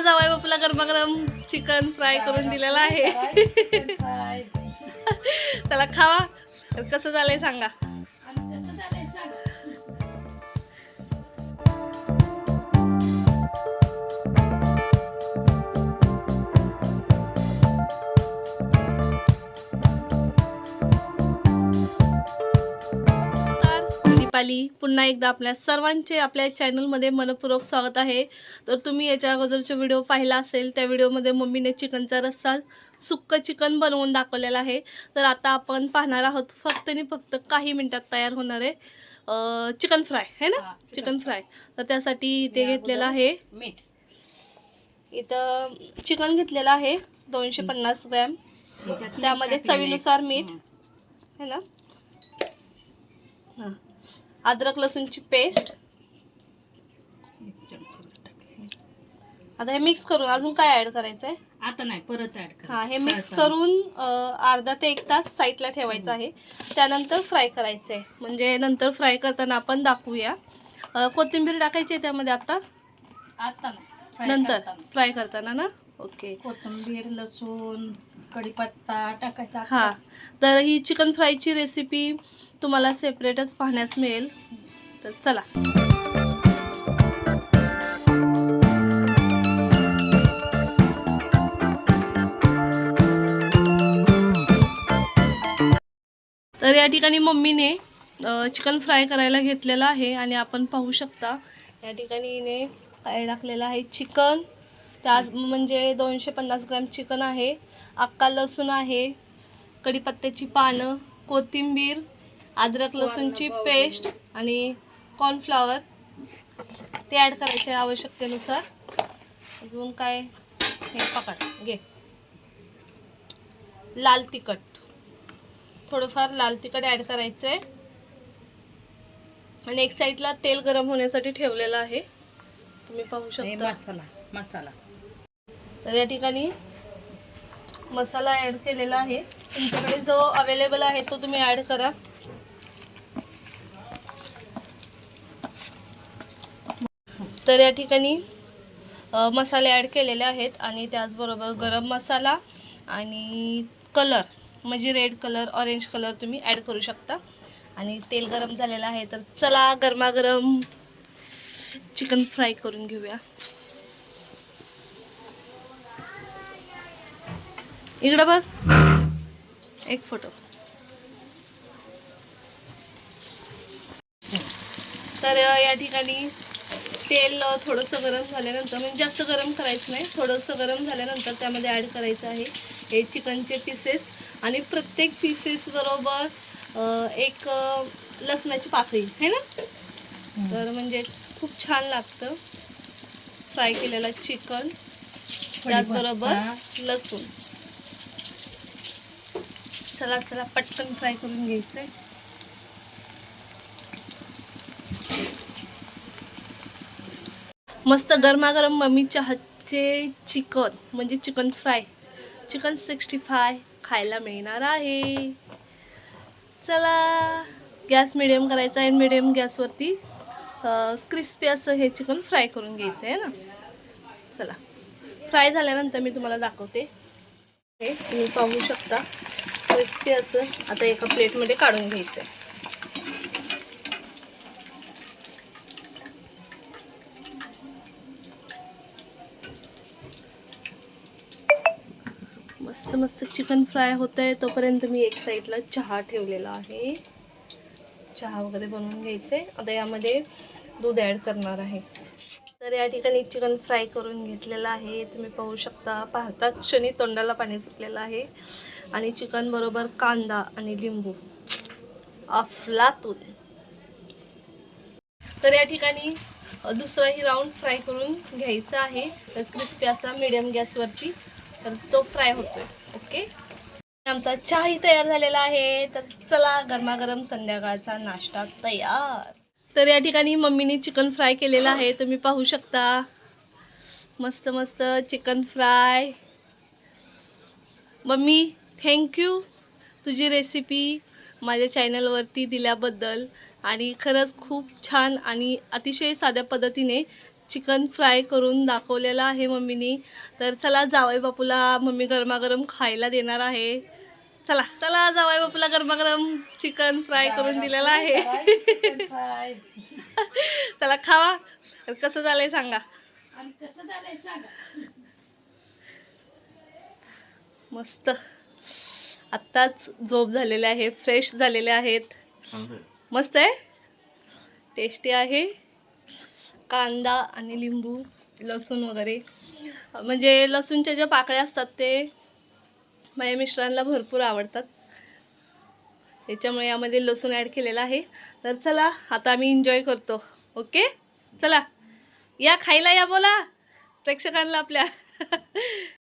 जावाय बापूला गरमागरम chicken fry करून दिलेला आहे. चला खावा. तर कसं झालंय सांगा. दीपाली पुन्हा एकदा आपल्या सर्वांचे आपल्या चॅनलमध्ये मनपूर्वक स्वागत आहे. तर तुम्ही याच्या अगोदरचा व्हिडिओ पाहिला असेल त्या व्हिडिओमध्ये मम्मीने चिकनचा रस्सा सुक्क चिकन बनवून दाखवलेला आहे. तर आता आपण पाहणार आहोत फक्त आणि फक्त काही मिनिटात तयार होणार आहे चिकन फ्राय है ना? Chicken fry. तर त्यासाठी ते घेतलेलं आहे. मीठ. इथं चिकन घेतलेलं आहे दोनशे पन्नास ग्रॅम. त्यामध्ये चवीनुसार मीठ है ना? हां. अद्रक लसूणची पेस्ट आता हे मिक्स करून अजून काय ऍड करायचं आहे आता नाही परत ऍड करा हा हे मिक्स करून अर्धा ते एक तास साईडला ठेवायचं आहे. त्यानंतर फ्राय करायचं आहे म्हणजे नंतर फ्राय करताना आपण दाखवूया. कोथिंबीर टाकायची आहे त्यामध्ये आता? आता नाही. नंतर. फ्राय करताना ना? ओके कोथिंबीर लसूण कढीपत्ता टाकायचा हा. तर ही चिकन फ्रायची रेसिपी तुम्हाला सेपरेटच पाहण्यास मिळेल. तर चला. तर या ठिकाणी मम्मीने चिकन फ्राय करायला घेतलेलं आहे आणि आपण पाहू शकता या ठिकाणी हिने काय टाकलेलं आहे चिकन. त्यात म्हणजे दोनशे पन्नास ग्रॅम चिकन आहे अक्का लसूण आहे कढीपत्त्याची पानं कोथिंबीर अद्रक लसूणची पेस्ट आणि कॉर्नफ्लावर ते ॲड करायचे आहे आवश्यकतेनुसार. अजून काय हे पकड घे. लाल तिखट. थोडंफार लाल तिखट ॲड करायचं आहे आणि एक साईडला तेल गरम होण्यासाठी ठेवलेलं आहे. तुम्ही पाहू शकता. मसाला मसाला. तर या ठिकाणी मसाला ॲड केलेला आहे. तुमच्याकडे जो अवेलेबल आहे तो तुम्ही ॲड करा. तर या ठिकाणी मसाले ॲड केलेले आहेत आणि त्याचबरोबर गरम मसाला आणि कलर म्हणजे रेड कलर ऑरेंज कलर तुम्ही ॲड करू शकता. आणि तेल गरम झालेलं आहे तर चला गरमागरम चिकन फ्राय करून घेऊया. इकडं बघ. एक फोटो. तर या ठिकाणी तेल थोडंसं गरम झाल्यानंतर म्हणजे जास्त गरम करायचं नाही थोडंसं गरम झाल्यानंतर त्यामध्ये ॲड करायचं आहे हे चिकनचे पीसेस आणि प्रत्येक पीसेस बरोबर एक लसणाची पाकळी आहे ना? तर म्हणजे खूप छान लागतं. फ्राय केलेलं चिकन त्याचबरोबर. लसूण. चला चला पटकन फ्राय करून घ्यायचं आहे मस्त गरमागरम मम्मीच्या हातचे चिकन म्हणजे chicken fry chicken sixty five खायला मिळणार आहे. चला गॅस मिडियम करायचा आहे मिडियम गॅसवरती क्रिस्पी असं हे चिकन फ्राय करून घ्यायचं आहे ना? चला. फ्राय झाल्यानंतर मी तुम्हाला दाखवते. हे तुम्ही पाहू शकता. क्रिस्पी असं. आता एका प्लेटमध्ये काढून घ्यायचं आहे मस्त मस्त चिकन फ्राय होत आहे तोपर्यंत मी एक साईडला चहा ठेवलेला आहे. चहा वगैरे बनवून घ्यायचे आता यामध्ये दूध ॲड करणार आहे. तर या ठिकाणी चिकन फ्राय करून घेतलेलं आहे. तुम्ही पाहू शकता पाहता क्षणी तोंडाला पाणी सुटलेलं आहे. आणि चिकन बरोबर कांदा आणि लिंबू. अफलातून. तर या ठिकाणी दुसराही राऊंड फ्राय करून घ्यायचा आहे. तर क्रिस्पी असा मिडियम गॅसवरती तर तो फ्राय होतोय. ओके आमचा चहाही तयार झालेला आहे. तर चला गरमागरम संध्याकाळचा नाश्ता तयार. तर या ठिकाणी मम्मीने चिकन फ्राय केलेलं आहे. तुम्ही पाहू शकता. मस्त मस्त chicken fry. Mummy thank you तुझी रेसिपी माझ्या चॅनलवरती दिल्याबद्दल. आणि खरंच खूप छान आणि अतिशय साध्या पद्धतीने चिकन फ्राय करून दाखवलेलं आहे मम्मीनी. तर चला जावई बापूला मम्मी गरमागरम खायला देणार आहे. चला चला जावई बापूला गरमागरम चिकन फ्राय करून दिलेलं आहे. चला खावा. तर कसं झालंय सांगा. आणि कसं झालंय सांगा. मस्त. आत्ताच झोप झालेले आहे फ्रेश झालेले आहेत. मस्त आहे? टेस्टी आहे. कांदा आणि लिंबू लसूण वगैरे. म्हणजे लसूणच्या ज्या पाकळ्या असतात ते माझ्या मिस्टरांना भरपूर आवडतात. त्याच्यामुळे यामध्ये लसूण ॲड केलेला आहे. तर चला आता आम्ही एन्जॉय करतो. ओके चला. या खायला या बोला. प्रेक्षकांना आपल्या.